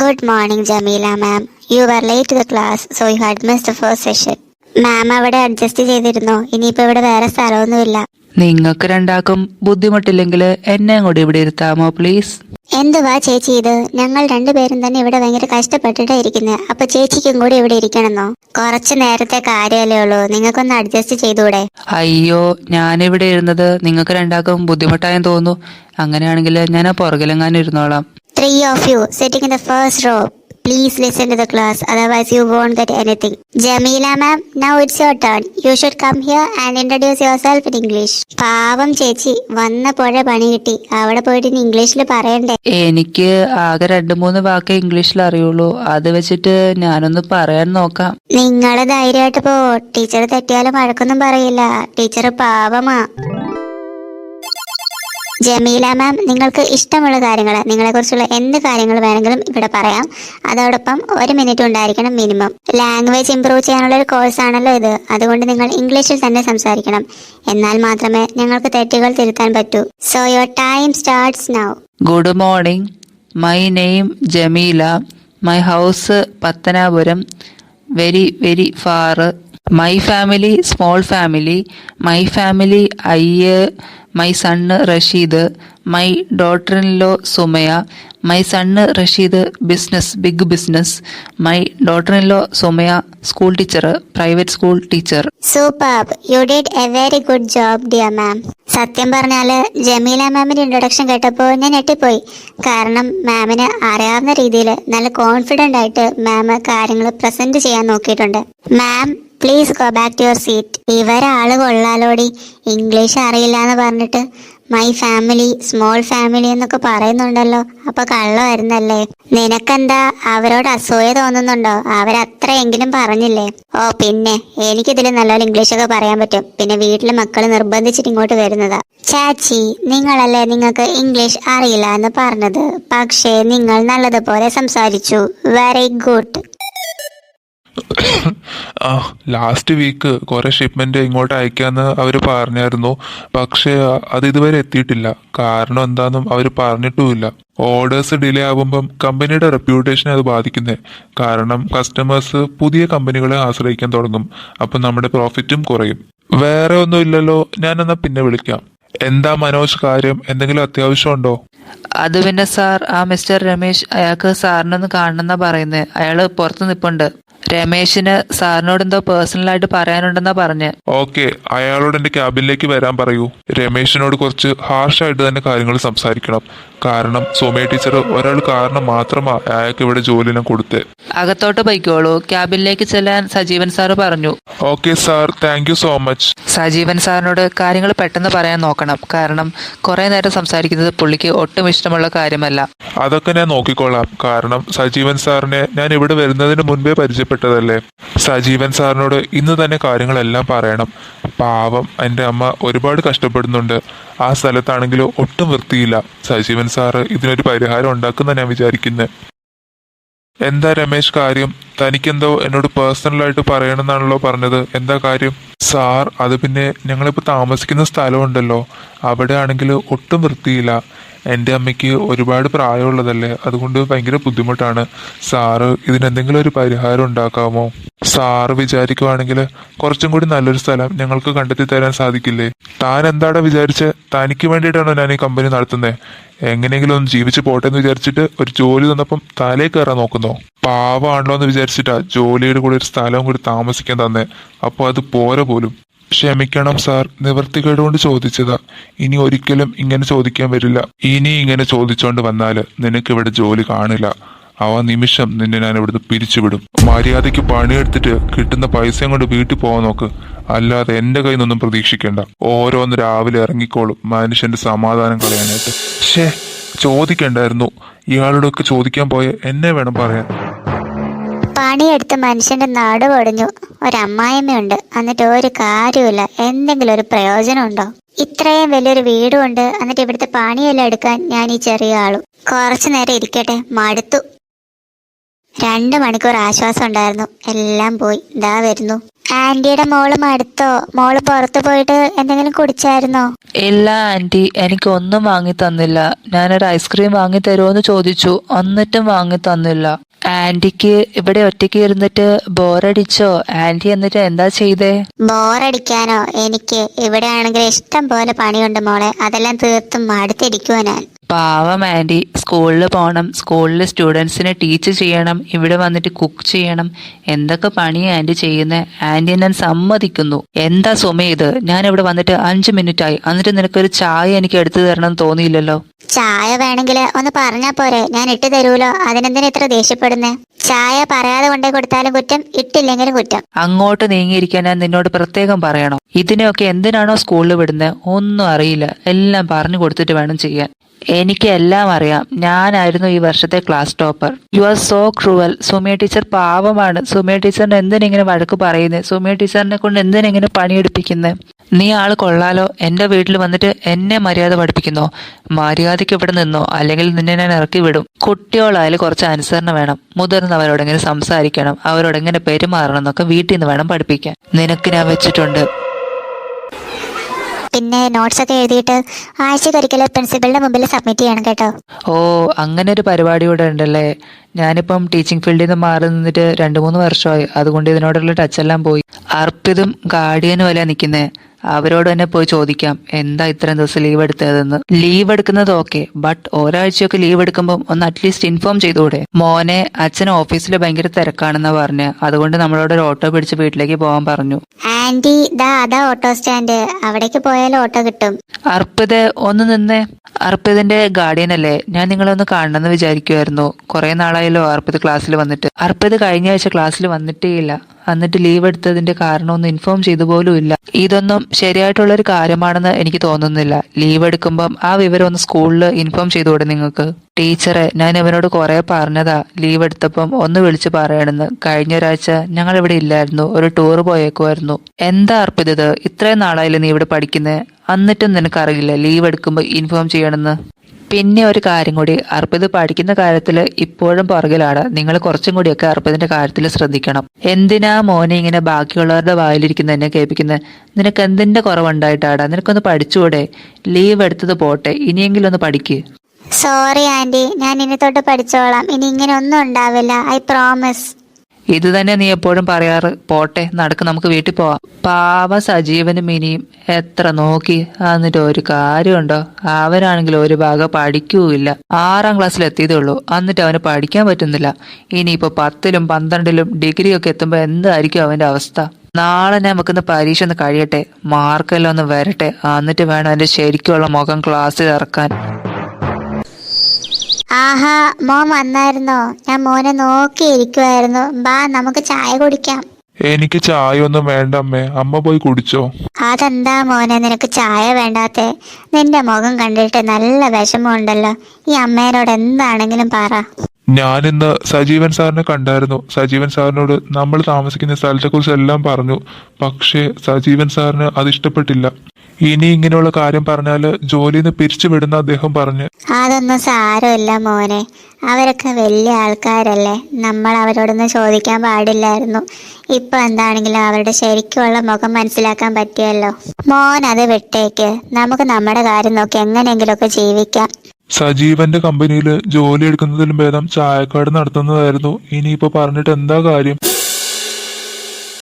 Good morning Jameela ma'am you are late to the class so you had miss the first session ma'am അവിടെ adjust ചെയ്തിരുന്നോ? ഇനിയിപ്പോ ഇവിടെ വേറെ സ്ഥലമൊന്നുമില്ല. നിങ്ങൾക്ക് രണ്ടാക്കും ബുദ്ധിമുട്ടില്ലെങ്കിൽ എന്നെ കൂടി ഇവിടെ ഇരുത്താമോ പ്ലീസ് എന്തുവാ ചേച്ചി ഇത്? ഞങ്ങൾ രണ്ടുപേരും തന്നെ ഇവിടെ ഭയങ്കര കഷ്ടപ്പെട്ടിട്ടാ ഇരിക്കുന്നത് അപ്പൊ ചേച്ചിക്കും കൂടി ഇവിടെ ഇരിക്കണമെന്നോ? കുറച്ചു നേരത്തെ കാര്യമല്ലേ ഉള്ളൂ. നിങ്ങൾക്കൊന്ന് അഡ്ജസ്റ്റ് ചെയ്തൂടെ അയ്യോ ഞാനിവിടെ ഇരുന്നത് നിങ്ങൾക്ക് രണ്ടാക്കും ബുദ്ധിമുട്ടായെന്ന് തോന്നുന്നു. അങ്ങനെയാണെങ്കിൽ ഞാൻ ആ പുറകിലെങ്ങാനും ഇരുന്നോളാം. Of you sitting in the first row please listen to the class otherwise you won't get anything Jameela ma'am now it's your turn you should come here and introduce yourself in English പാവം ചേച്ചി വന്ന പുഴ പണി കിട്ടി. അവിടെ പോയിട്ട് ഇനി ഇംഗ്ലീഷിൽ പറയണ്ടേ? എനിക്ക് ആകെ രണ്ട് മൂന്ന് വാക്കേ ഇംഗ്ലീഷിൽ അറിയുള്ളൂ. അത് വെച്ചിട്ട് ഞാനൊന്ന് പറയാൻ നോക്കാം. നിങ്ങൾ ധൈര്യമായിട്ട് പോ. ടീച്ചർ തെറ്റിയാലും വഴക്കൊന്നും പറയില്ല. ടീച്ചർ പാവമാ. ജമീല മാം നിങ്ങൾക്ക് ഇഷ്ടമുള്ള കാര്യങ്ങൾ നിങ്ങളെക്കുറിച്ചുള്ള എന്ത് കാര്യങ്ങൾ വേണമെങ്കിലും ഇവിടെ പറയാം. അതോടൊപ്പം ഒരു മിനിറ്റ് ഉണ്ടായിരിക്കണം മിനിമം ലാംഗ്വേജ് ഇംപ്രൂവ് ചെയ്യാനുള്ള ഒരു കോഴ്സ് ആണല്ലോ ഇത്. അതുകൊണ്ട് നിങ്ങൾ ഇംഗ്ലീഷിൽ തന്നെ സംസാരിക്കണം. എന്നാൽ മാത്രമേ ഞങ്ങൾക്ക് തെറ്റുകൾ തിരുത്താൻ പറ്റൂ. So your time starts now good morning my name Jameela. My house Pathanapuram. Very very far my family small family my family അയ്യ. My son Rasheed. My daughter in law Sumaya. My son Rasheed business big business my daughter in law Sumaya school teacher private school teacher super you did a very good job dear ma'am സത്യം പറഞ്ഞാൽ ജമീല മാമിന്റെ introduction കേട്ടപ്പോൾ ഞാൻ ഞെട്ടിപ്പോയി. കാരണം മാമിന് അറിയാവുന്ന രീതിയിൽ നല്ല കോൺഫിഡന്റ് ആയിട്ട് മാം കാര്യങ്ങൾ പ്രസന്റ് ചെയ്യാൻ നോക്കിയിട്ടുണ്ട്. Ma'am please go back to your seat ഇവരാൾ കൊള്ളാലോടി. ഇംഗ്ലീഷ് അറിയില്ല എന്ന് പറഞ്ഞിട്ട് മൈ ഫാമിലി സ്മോൾ ഫാമിലി എന്നൊക്കെ പറയുന്നുണ്ടല്ലോ. അപ്പൊ കള്ള വരുന്നല്ലേ? നിനക്കെന്താ? അവരോട് അസൂയ തോന്നുന്നുണ്ടോ? അവരത്രയെങ്കിലും പറഞ്ഞില്ലേ? ഓ പിന്നെ. എനിക്കിതിൽ നല്ലപോലെ ഇംഗ്ലീഷൊക്കെ പറയാൻ പറ്റും. പിന്നെ വീട്ടിലെ മക്കൾ നിർബന്ധിച്ചിട്ട് ഇങ്ങോട്ട് വരുന്നതാ. ചാച്ചി നിങ്ങളല്ലേ നിങ്ങൾക്ക് ഇംഗ്ലീഷ് അറിയില്ല എന്ന് പറഞ്ഞത്? പക്ഷേ നിങ്ങൾ നല്ലതുപോലെ സംസാരിച്ചു. വെരി ഗുഡ് ആ ലാസ്റ്റ് വീക്ക് കുറെ ഷിപ്മെന്റ് ഇങ്ങോട്ട് അയക്കാന്ന് അവർ പറഞ്ഞായിരുന്നു. പക്ഷേ അത് ഇതുവരെ എത്തിയിട്ടില്ല. കാരണം എന്താണെന്നും അവർ പറഞ്ഞിട്ടുമില്ല. ഓർഡേഴ്സ് ഡിലേ ആകുമ്പം കമ്പനിയുടെ റെപ്യൂട്ടേഷനെ അത് ബാധിക്കുന്നത് കാരണം കസ്റ്റമേഴ്സ് പുതിയ കമ്പനികളെ ആശ്രയിക്കാൻ തുടങ്ങും. അപ്പം നമ്മുടെ പ്രോഫിറ്റും കുറയും. വേറെ ഒന്നും ഇല്ലല്ലോ. ഞാൻ എന്നാ പിന്നെ വിളിക്കാം. എന്താ മനോജ് കാര്യം? എന്തെങ്കിലും അത്യാവശ്യമുണ്ടോ അത് പിന്നെ സാർ ആ മിസ്റ്റർ രമേശ് അയാൾക്ക് സാറിനൊന്ന് കാണണമെന്നാ പറയുന്നത് അയാൾ പുറത്ത് നിൽപ്പുണ്ട് രമേശിന് സാറിനോട് എന്തോ പേഴ്സണലായിട്ട് പറയാനുണ്ടെന്നാ പറഞ്ഞ്. ഓക്കെ അയാളോട് എന്റെ ക്യാബിനിലേക്ക് വരാൻ പറയൂ. രമേശിനോട് കുറച്ച് ഹാർഷായിട്ട് തന്നെ കാര്യങ്ങൾ സംസാരിക്കണം. കാരണം സോമ്യ ടീച്ചർ ഒരാൾ കാരണം മാത്രമാ അയാൾക്ക് ഇവിടെ ജോലിനെ കൊടുത്തേ. അകത്തോട്ട് പോയിക്കോളൂ. ക്യാബിനിലേക്ക് ചെല്ലാൻ സജീവൻ സാറ് പറഞ്ഞു. Okay sir. Thank you so much. Sajeevan സാറിനോട് കാര്യങ്ങൾ പെട്ടെന്ന് പറയാൻ നോക്കണം. കാരണം കുറെ നേരം സംസാരിക്കുന്നത് പുള്ളിക്ക് ഒട്ടും ഇഷ്ടമുള്ള കാര്യമല്ല. അതൊക്കെ ഞാൻ നോക്കിക്കോളാം കാരണം സജീവൻ സാറിനെ ഞാൻ ഇവിടെ വരുന്നതിന് മുൻപേ പരിചയപ്പെട്ടതല്ലേ സജീവൻ സാറിനോട് ഇന്ന് തന്നെ കാര്യങ്ങളെല്ലാം പറയണം. പാവം എന്റെ അമ്മ ഒരുപാട് കഷ്ടപ്പെടുന്നുണ്ട്. ആ സ്ഥലത്താണെങ്കിലും ഒട്ടും വൃത്തിയില്ല. സജീവൻ സാറ് ഇതിനൊരു പരിഹാരം ഉണ്ടാക്കുന്ന ഞാൻ വിചാരിക്കുന്നത് എന്താ രമേശ് കാര്യം? തനിക്കെന്തോ എന്നോട് പേഴ്സണലായിട്ട് പറയണമെന്നാണല്ലോ പറഞ്ഞത്. എന്താ കാര്യം? സാർ അത് പിന്നെ ഞങ്ങളിപ്പോൾ താമസിക്കുന്ന സ്ഥലമുണ്ടല്ലോ. അവിടെ ആണെങ്കിൽ ഒട്ടും വൃത്തിയില്ല. എന്റെ അമ്മയ്ക്ക് ഒരുപാട് പ്രായമുള്ളതല്ലേ? അതുകൊണ്ട് ഭയങ്കര ബുദ്ധിമുട്ടാണ്. സാറ് ഇതിനെന്തെങ്കിലും ഒരു പരിഹാരം ഉണ്ടാക്കാമോ? സാറ് വിചാരിക്കുവാണെങ്കിൽ കുറച്ചും കൂടി നല്ലൊരു സ്ഥലം ഞങ്ങൾക്ക് കണ്ടെത്തി തരാൻ സാധിക്കില്ലേ? താൻ എന്താടാ വിചാരിച്ച്? തനിക്ക് വേണ്ടിയിട്ടാണോ ഞാൻ ഈ കമ്പനി നടത്തുന്നത് എങ്ങനെയെങ്കിലും ഒന്ന് ജീവിച്ച് പോട്ടെ എന്ന് വിചാരിച്ചിട്ട് ഒരു ജോലി തന്നപ്പം തലേ കയറാൻ നോക്കുന്നു? പാവമാണല്ലോ എന്ന് വിചാരിച്ചിട്ടാ ജോലിയുടെ കൂടെ ഒരു സ്ഥലം കൂടി താമസിക്കാൻ തന്നെ. അപ്പോൾ അത് പോരെ പോലും. ക്ഷമിക്കണം സാർ. നിവർത്തികേടുകൊണ്ട് ചോദിച്ചതാ. ഇനി ഒരിക്കലും ഇങ്ങനെ ചോദിക്കാൻ വരില്ല. ഇനി ഇങ്ങനെ ചോദിച്ചോണ്ട് വന്നാൽ നിനക്ക് ഇവിടെ ജോലി കാണില്ല. ആ നിമിഷം നിന്നെ ഞാൻ ഇവിടുന്ന് പിരിച്ചുവിടും. മര്യാദയ്ക്ക് പണിയെടുത്തിട്ട് കിട്ടുന്ന പൈസയും കൊണ്ട് വീട്ടിൽ പോകാൻ നോക്ക്. അല്ലാതെ എന്റെ കയ്യിൽ നിന്നൊന്നും പ്രതീക്ഷിക്കേണ്ട. ഓരോന്ന് രാവിലെ ഇറങ്ങിക്കോളും. മനുഷ്യന്റെ സമാധാനം കളയാനായിട്ട്. ഷേ ചോദിക്കണ്ടായിരുന്നു. ഇയാളോടൊക്കെ ചോദിക്കാൻ പോയ എന്നെ വേണം പറയാൻ. പണിയെടുത്ത് മനുഷ്യന്റെ നാട് പൊടിഞ്ഞു. ഒരമ്മായിമ്മയുണ്ട് എന്നിട്ട് ഒരു കാര്യമില്ല എന്തെങ്കിലും ഒരു പ്രയോജനം ഉണ്ടോ ഇത്രയും വലിയൊരു വീടുമുണ്ട് എന്നിട്ട് ഇവിടുത്തെ പണിയെല്ലാം എടുക്കാൻ ഞാൻ ഈ ചെറിയ ആളും. കുറച്ചു നേരം ഇരിക്കട്ടെ. മടുത്തു. രണ്ട് മണിക്കൂർ ആശ്വാസം ഉണ്ടായിരുന്നു. എല്ലാം പോയി. ഇതാ വരുന്നു. ആന്റിയുടെ മോൾ മടുത്തോ? മോൾ പുറത്തു പോയിട്ട് എന്തെങ്കിലും കുടിച്ചായിരുന്നോ? ഇല്ല ആന്റി. എനിക്ക് ഒന്നും വാങ്ങി തന്നില്ല. ഞാനൊരു ഐസ്ക്രീം വാങ്ങി തരുമോന്ന് ചോദിച്ചു. എന്നിട്ടും വാങ്ങി തന്നില്ല. ആന്റിക്ക് ഇവിടെ ഒറ്റയ്ക്ക് ഇരുന്നിട്ട് ബോറടിച്ചോ? ആന്റി എന്നിട്ട് എന്താ ചെയ്തേ? ബോറടിക്കാനോ? എനിക്ക് ഇവിടെ ആണെങ്കിൽ ഇഷ്ടം പോലെ പണിയുണ്ട് മോളെ. അതെല്ലാം തീർത്തും മടുത്തിരിക്കുവാ ഞാൻ. പാവം ആന്റി സ്കൂളിൽ പോകണം സ്കൂളിൽ സ്റ്റുഡൻസിനെ ടീച്ച് ചെയ്യണം. ഇവിടെ വന്നിട്ട് കുക്ക് ചെയ്യണം. എന്തൊക്കെ പണി ആന്റി ചെയ്യുന്നത് ആന്റി ഞാൻ സമ്മതിക്കുന്നു. എന്താ സുമ ഇത്? ഞാൻ ഇവിടെ വന്നിട്ട് അഞ്ച് മിനിറ്റ് ആയി എന്നിട്ട് നിനക്കൊരു ചായ എനിക്ക് എടുത്തു തരണം തോന്നിയില്ലല്ലോ. ചായ വേണമെങ്കിൽ ഒന്ന് പറഞ്ഞാ പോരെ. ഞാൻ ഇട്ട് തരൂലോ? അതിനെന്തിനാ ഇത്ര ദേഷ്യപ്പെടുന്നേ? ചായ പറയാതെ കൊണ്ടേ കൊടുത്താലും കുറ്റം ഇട്ടില്ലെങ്കിലും കുറ്റം. അങ്ങോട്ട് നീങ്ങിയിരിക്കാൻ ഞാൻ നിന്നോട് പ്രത്യേകം പറയണോ. ഇതിനെയൊക്കെ എന്തിനാണോ സ്കൂളിൽ വിടുന്നത് ഒന്നും അറിയില്ല. എല്ലാം പറഞ്ഞു കൊടുത്തിട്ട് വേണം ചെയ്യാൻ. എനിക്ക് എല്ലാം അറിയാം. ഞാനായിരുന്നു ഈ വർഷത്തെ class topper you are so cruel Sumiya teacher പാവമാണ്. സുമിയ ടീച്ചറിന് എന്തിനിങ്ങനെ വഴക്ക് പറയുന്നത് സുമിയ ടീച്ചറിനെ കൊണ്ട് എന്തിനെങ്ങനെ പണിയെടുപ്പിക്കുന്നത് നീ ആൾ കൊള്ളാലോ. എന്റെ വീട്ടിൽ വന്നിട്ട് എന്നെ മര്യാദ പഠിപ്പിക്കുന്നോ? മര്യാദയ്ക്ക് ഇവിടെ നിന്നോ? അല്ലെങ്കിൽ നിന്നെ ഞാൻ ഇറക്കി വിടും. കുട്ടികളായാലും കുറച്ച് അനുസരണ വേണം. മുതിർന്നവരോട് എങ്ങനെ സംസാരിക്കണം. അവരോട് എങ്ങനെ പെരുമാറണം എന്നൊക്കെ വീട്ടിൽ നിന്ന് വേണം പഠിപ്പിക്കാൻ. നിനക്ക് ഞാൻ വെച്ചിട്ടുണ്ട്. പിന്നെ നോട്ട്സ് ഒക്കെ എഴുതിയിട്ട് ആഴ്ചക്കൊരിക്കൽ പ്രിൻസിപ്പലിന്റെ മുമ്പിൽ സബ്മിറ്റ് ചെയ്യണം കേട്ടോ. ഓ അങ്ങനെ ഒരു പരിപാടി ഇവിടെ ഉണ്ടല്ലേ? ഞാനിപ്പം ടീച്ചിങ് ഫീൽഡിൽ നിന്ന് മാറി നിന്നിട്ട് രണ്ട് മൂന്ന് വർഷമായി. അതുകൊണ്ട് ഇതിനോടുള്ള ടച്ച് എല്ലാം പോയി. അർപ്പിതും ഗാർഡിയനും അല്ല നിൽക്കുന്നേ അവരോട് തന്നെ പോയി ചോദിക്കാം. എന്താ ഇത്രയും ദിവസം ലീവ് എടുത്തതെന്ന്. ലീവ് എടുക്കുന്നത് ഓക്കെ ബട്ട് ഒരാഴ്ചയൊക്കെ ലീവ് എടുക്കുമ്പോൾ ഒന്ന് അറ്റ്ലീസ്റ്റ് ഇൻഫോം ചെയ്തുകൂടെ? മോനെ അച്ഛൻ ഓഫീസിൽ ഭയങ്കര തിരക്കാണെന്ന് പറഞ്ഞ്. അതുകൊണ്ട് നമ്മളോട് ഒരു ഓട്ടോ പിടിച്ച് വീട്ടിലേക്ക് പോകാൻ പറഞ്ഞു. ആന്റി ദാ അതാ ഓട്ടോ സ്റ്റാൻഡ്. അവിടേക്ക് പോയാൽ ഓട്ടോ കിട്ടും. അർപ്പിത് ഒന്ന് നിന്നേ. അർപ്പിതിന്റെ ഗാർഡിയൻ അല്ലേ? ഞാൻ നിങ്ങളെ ഒന്ന് കാണണമെന്ന് വിചാരിക്കുമായിരുന്നു കുറെ നാളായല്ലോ അർപ്പിത് ക്ലാസ്സിൽ വന്നിട്ട്. അർപ്പിത് കഴിഞ്ഞ ആഴ്ച ക്ലാസ്സിൽ വന്നിട്ടേ ഇല്ല എന്നിട്ട് ലീവ് എടുത്തതിന്റെ കാരണമൊന്നും ഇൻഫോം ചെയ്തു പോലും ഇല്ല. ഇതൊന്നും ശരിയായിട്ടുള്ള ഒരു കാര്യമാണെന്ന് എനിക്ക് തോന്നുന്നില്ല. ലീവ് എടുക്കുമ്പം ആ വിവരം ഒന്ന് സ്കൂളിൽ ഇൻഫോം ചെയ്തു കൊടു നിങ്ങൾക്ക്? ടീച്ചറെ ഞാൻ ഇവനോട് കുറെ പറഞ്ഞതാ. ലീവ് എടുത്തപ്പം ഒന്ന് വിളിച്ചു പറയണെന്ന്. കഴിഞ്ഞ ഒരാഴ്ച ഞങ്ങൾ ഇവിടെ ഇല്ലായിരുന്നു. ഒരു ടൂർ പോയേക്കുമായിരുന്നു എന്താ അർപ്പിതത്? ഇത്രയും നാളായില്ലേ നീ ഇവിടെ പഠിക്കുന്നത് എന്നിട്ടും നിനക്കറിയില്ല. ലീവ് എടുക്കുമ്പോൾ ഇൻഫോം ചെയ്യണമെന്ന് പിന്നെ ഒരു കാര്യം കൂടി. അർപ്പിത് പഠിക്കുന്ന കാര്യത്തിൽ ഇപ്പോഴും പുറകിലാണ്. നിങ്ങൾ കുറച്ചും കൂടിയൊക്കെ അർപ്പിതിന്റെ കാര്യത്തിൽ ശ്രദ്ധിക്കണം. എന്തിനാ മോനെ ഇങ്ങനെ ബാക്കിയുള്ളവരുടെ വായിലിരിക്കുന്ന എന്നെ കേൾപ്പിക്കുന്നത്? നിനക്ക് എന്തിന്റെ കുറവുണ്ടായിട്ടാടാ? നിനക്കൊന്ന് പഠിച്ചുകൂടെ? ലീവ് എടുത്തത് പോട്ടെ. ഇനിയെങ്കിലും ഒന്ന് പഠിക്ക്. Sorry aunty. ഞാൻ ഇനി തൊട്ട് പഠിച്ചോളാം. ഇനി ഇങ്ങനെ ഒന്നും ഉണ്ടാവില്ല. ഐ പ്രോമിസ് ഇത് തന്നെ നീ എപ്പോഴും പറയാറ് പോട്ടെ നടക്ക് നമുക്ക് വീട്ടിൽ പോവാം. പാവ സജീവനും ഇനിയും എത്ര നോക്കി എന്നിട്ട് ഒരു കാര്യമുണ്ടോ? അവനാണെങ്കിൽ ഒരു ഭാഗം പഠിക്കൂല്ല. ആറാം ക്ലാസ്സിൽ എത്തിയതേ ഉള്ളൂ. എന്നിട്ട് അവന് പഠിക്കാൻ പറ്റുന്നില്ല. ഇനിയിപ്പോ പത്തിലും പന്ത്രണ്ടിലും ഡിഗ്രി ഒക്കെ എത്തുമ്പോ എന്തായിരിക്കും അവന്റെ അവസ്ഥ? നാളെ ഞാൻ വെക്കുന്ന പരീക്ഷ ഒന്ന് കഴിയട്ടെ മാർക്കെല്ലാം ഒന്ന് വരട്ടെ എന്നിട്ട് വേണം അവന്റെ ശരിക്കുള്ള മുഖം ക്ലാസ്സിൽ ഇറക്കാൻ. ആഹാ മോൻ വന്നായിരുന്നോ? ഞാൻ മോനെ നോക്കിയിരിക്കുമായിരുന്നു ബാ നമുക്ക് ചായ കുടിക്കാം. എനിക്ക് ചായ ഒന്നും വേണ്ട അമ്മേ. അമ്മ പോയി കുടിച്ചോ? അതെന്താ മോനെ നിനക്ക് ചായ വേണ്ടാത്തെ? നിന്റെ മുഖം കണ്ടിട്ട് നല്ല വിഷമമുണ്ടല്ലോ. ഈ അമ്മേനോട് എന്താണെങ്കിലും പറ. ഞാനിന്ന് സജീവൻ സാറിനെ കണ്ടായിരുന്നു. സജീവൻ സാറിനോട് നമ്മൾ താമസിക്കുന്ന സ്ഥലത്തെക്കുറിച്ച് എല്ലാം പറഞ്ഞു. പക്ഷേ സജീവൻ സാറിന് അത് ഇഷ്ടപ്പെട്ടില്ല. ഇനി ഇങ്ങനെയുള്ള കാര്യം പറഞ്ഞാൽ ജോലിയിൽ നിന്ന് പിരിച്ചുവിടുന്ന അദ്ദേഹം പറഞ്ഞു. അതൊന്നും സാരമില്ല മോനെ. അവരൊക്കെ വലിയ ആൾക്കാരല്ലേ. നമ്മൾ അവരോടൊന്നും ചോദിക്കാൻ പാടില്ലായിരുന്നു. ഇപ്പൊ എന്താണെങ്കിലും അവരുടെ ശരിക്കുള്ള മുഖം മനസ്സിലാക്കാൻ പറ്റിയല്ലോ. മോൻ അത് വിട്ടേക്ക്. നമുക്ക് നമ്മുടെ കാര്യം നോക്കി എങ്ങനെയെങ്കിലുമൊക്കെ ജീവിക്കാം. സജീവന്റെ കമ്പനിയിൽ ജോലി എടുക്കുന്നതിലും ഭേദം ചായക്കാട് നടത്തുന്നതായിരുന്നു. ഇനിയിപ്പോ പറഞ്ഞിട്ട് എന്താ കാര്യം?